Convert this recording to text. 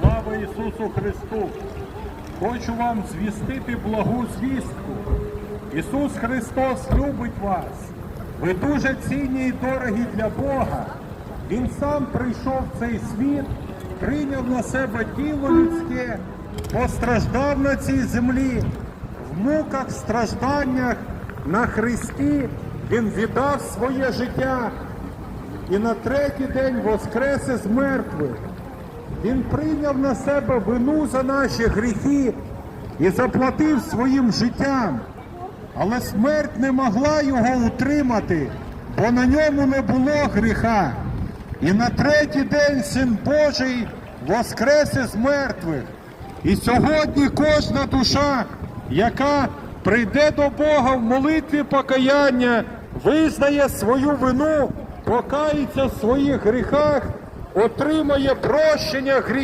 Слава Ісусу Христу! Хочу вам звістити благу звістку. Ісус Христос любить вас. Ви дуже цінні і дорогі для Бога. Він сам прийшов в цей світ, прийняв на себе тіло людське, постраждав на цій землі, в муках, стражданнях на Христі Він віддав своє життя і на третій день воскрес із мертвих. Він прийняв на себе вину за наші гріхи і заплатив своїм життям. Але смерть не могла його утримати, бо на ньому не було гріха. І на третій день Син Божий воскрес із мертвих. І сьогодні кожна душа, яка прийде до Бога в молитві покаяння, визнає свою вину, покається в своїх гріхах, отримає прощення гріхів.